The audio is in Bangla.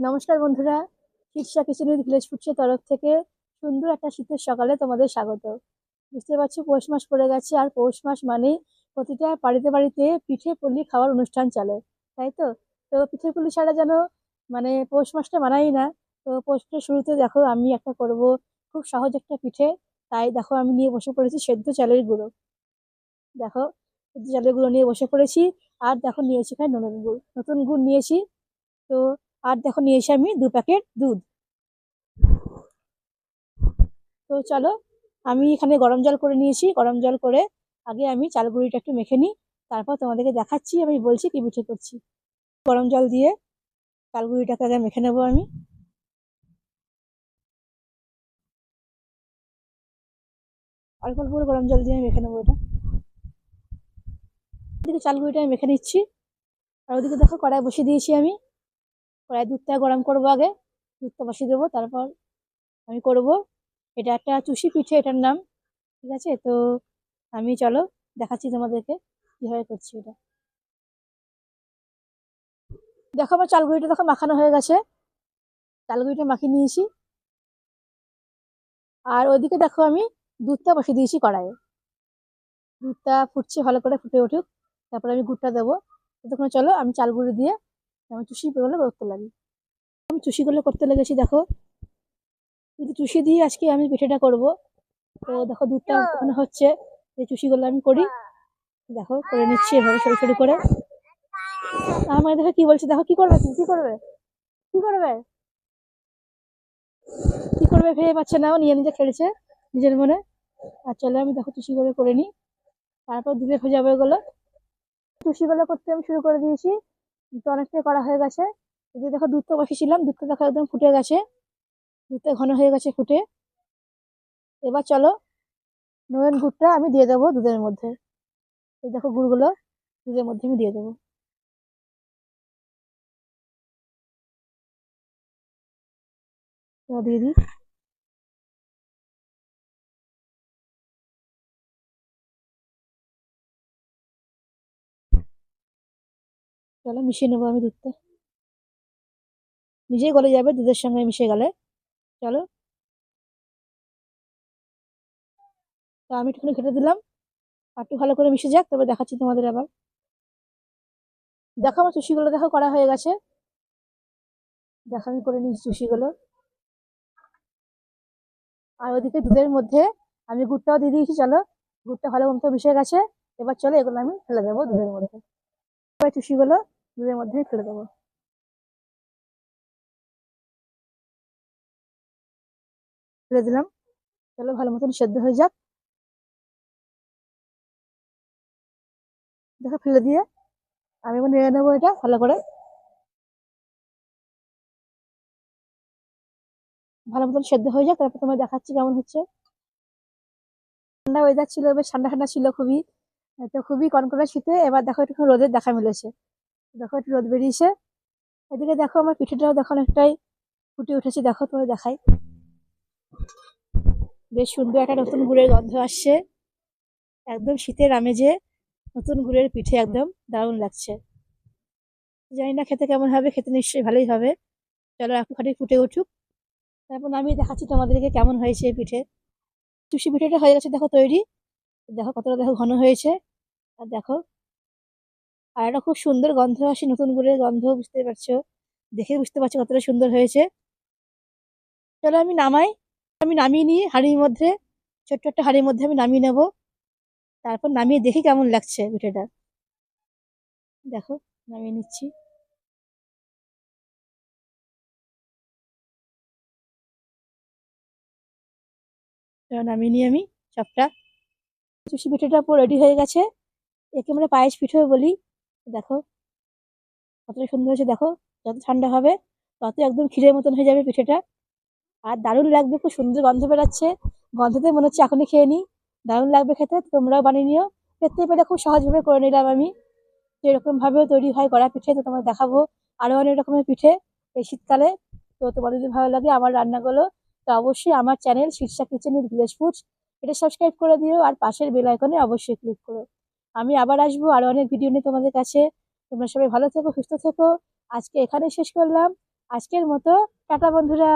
নমস্কার বন্ধুরা কিচেন উইথ ভিলেজ ফুডসের তরফ থেকে সুন্দর একটা শীতের সকালে তোমাদের স্বাগত। বুঝতে পারছি, পৌষ মাস পড়ে গেছে, আর পৌষ মাস মানেই প্রতিটা বাড়িতে বাড়িতে পিঠে পুলি খাওয়ার অনুষ্ঠান চলে, তাই তো? তো পিঠে পুলি ছাড়া যেন মানে পৌষ মাসটা মানাই না, তো পৌষ মাসের শুরুতে দেখো আমি একটা করব খুব সহজ একটা পিঠে, তাই দেখো আমি নিয়ে বসে পড়েছি সেদ্ধ চালের গুঁড়ো। দেখো, সেদ্ধ চালের গুঁড়ো নিয়ে বসে পড়েছি, আর দেখো নিয়েছি এখানে নতুন গুড় নতুন গুড় নিয়েছি, তো আর দেখো নিয়ে এসে আমি দু প্যাকেট দুধ। তো চলো, আমি এখানে গরম জল করে নিয়েছি। গরম জল করে আগে আমি চাল গুঁড়িটা একটু মেখে নিই, তারপর তোমাদেরকে দেখাচ্ছি, আমি বলছি কি পিঠে করছি। গরম জল দিয়ে চাল গুঁড়িটাকে আগে মেখে নেব আমি। অল্প অল্প করে গরম জল দিয়ে আমি মেখে নেব এটা। এদিকে চাল গুঁড়িটা আমি মেখে নিচ্ছি। আর ওদিকে দেখো কড়াই বসিয়ে দিয়েছি আমি। কড়াই দুধটা গরম করব আগে, দুধটা বসিয়ে দেবো, তারপর আমি করব। এটা একটা চুষি পিঠে এটার নাম, ঠিক আছে? তো আমি চলো দেখাচ্ছি তোমাদেরকে কীভাবে করছি এটা। দেখো আমার চালগুড়িটা দেখো মাখানো হয়ে গেছে। চালগুড়িটা মাখিয়ে নিয়েছি। আর ওইদিকে দেখো আমি দুধটা বসিয়ে দিয়েছি কড়াইয়ে। দুধটা ফুটছে ভালো করে ফুটে উঠুক, তারপরে আমি গুড়টা দেবো। ততক্ষণ চলো আমি চালগুড়ি দিয়ে আমি চুষি গুলো করতে লাগি। আমি চুষিগুলো করতে লেগেছি দেখো। কিন্তু চুষি দিয়ে আজকে আমি পিঠেটা করব। তো দেখো দুধটা ওখানে হচ্ছে। এই চুষিগুলো আমি করি। দেখো করে নিচ্ছি এভাবে সরু সরু করে। আমার দেখো কি বলছে দেখো কি করবে তুমি? কি করবে? কি করবে? কি করবে ভেবে পাচ্ছে না ও নিয়ে নিজে খেলেছে নিজের মনে। আর চলে আমি দেখো চুষিগুলো করে নিই। তারপর দুধে ভেজাবো এগুলো চুষিগুলো করতে আমি শুরু করে দিয়েছি। তো অনেকটাই করা হয়ে গেছে। যে দেখো দুধটা বসেছিলাম, দুধটা দেখো একদম ফুটে গেছে। দুধটা ঘন হয়ে গেছে ফুটে। এবার চলো নয়ন গুড়টা আমি দিয়ে দেবো দুধের মধ্যে। এই দেখো গুড়গুলো, দুধের মধ্যে আমি দিয়ে দেবো। দিয়ে দিই। চলো মিশিয়ে নেব আমি দুধটা। নিজেই গলে যাবে দুধের সঙ্গে মিশে গেলে। চলো। তো আমি একটুখানি ঘেটে দিলাম। একটু ভালো করে মিশে যাক, তবে দেখাচ্ছি তোমাদের আবার। দেখো আমার চুষিগুলো দেখো করা হয়ে গেছে। দেখো আমি করে নিয়েছি চুষিগুলো। আর ওদিকে দুধের মধ্যে আমি গুড়টাও দিয়ে দিয়েছি, চলো। গুড়টা ভালো মতো মিশে গেছে। এবার চলো এগুলো আমি ফেলে দেবো দুধের মধ্যে। চুষিগুলো দুধের মধ্যে ফেলে দেবো। ফেলে দিলাম। তাহলে ভালো মতন সেদ্ধ হয়ে যাক। দেখো ফেলে দিয়ে আমি এবার নেড়ে নেব এটা ভালো করে। ভালো মতন সেদ্ধ হয়ে যাক, তারপর তোমায় দেখাচ্ছি কেমন হচ্ছে। ঠান্ডা ওয়েদার ছিল, বেশ ঠান্ডা ঠান্ডা ছিল খুবই। তো খুবই কনকনে শীতে এবার দেখো একটু রোদের দেখা মিলেছে। দেখো একটু রোদ বেরিয়েছে। এদিকে দেখো আমার পিঠেটাও দেখো অনেকটাই ফুটে উঠেছে। দেখো তোমায় দেখাই। বেশ সুন্দর একটা নতুন গুড়ের গন্ধ আসছে। একদম শীতের আমেজে নতুন গুড়ের পিঠে একদম দারুণ লাগছে। জানি না খেতে কেমন হবে, খেতে নিশ্চয়ই ভালোই হবে। চলো একটুখানি ফুটে উঠুক। তারপর আমি দেখাচ্ছি তোমাদেরকে কেমন হয়েছে পিঠে। চুষি পিঠেটা হয়ে গেছে, দেখো তৈরি। দেখো কতটা দেখো ঘন হয়েছে। আর দেখো, আর একটা খুব সুন্দর গন্ধ আসে, নতুন গুড়ের গন্ধ বুঝতে পারছ? দেখে বুঝতে পারছ কতটা সুন্দর হয়েছে? চলো আমি নামাই, আমি নামিয়ে নিই হাঁড়ির মধ্যে, ছোট্ট একটা হাঁড়ির মধ্যে আমি নামিয়ে নেব। তারপর নামিয়ে দেখি কেমন লাগছে পিঠেটা। দেখো, নামিয়ে নিচ্ছি। নামিয়ে নিই আমি, সবটা। চুষি পিঠেটা পুরো রেডি হয়ে গেছে। একে আমরা পায়েস পিঠেও বলি। দেখো, কতটা সুন্দর হয়েছে, দেখো, যত ঠান্ডা হবে, তত একদম ক্ষীরের মতন হয়ে যাবে পিঠেটা। আর দারুণ লাগবে, খুব সুন্দর গন্ধ বেরাচ্ছে। গন্ধতে মনে হচ্ছে এখনই খেয়ে নিই। দারুণ লাগবে খেতে, তোমরাও বানিয়ে নিও। দেখতে পেলে খুব সহজভাবে করে নিলাম আমি। যেরকমভাবেও তৈরি হয় গড়া পিঠে, তো তোমার দেখাবো। আরও অনেক রকমের পিঠে এই শীতকালে। তো তোমাদের যদি ভালো লাগে আমার রান্নাগুলো, তো অবশ্যই আমার channel Shirsha kitchen with village foods, এটা সাবস্ক্রাইব করে দিও। আর পাশের বেল আইকনে অবশ্যই ক্লিক করো। আমি আবার আসব আরও অনেক ভিডিও নিয়ে তোমাদের কাছে। তোমরা সবাই ভালো থেকো, সুস্থ থেকো। আজকে এখানে শেষ করলাম। আজকের মতো, টাটা বন্ধুরা।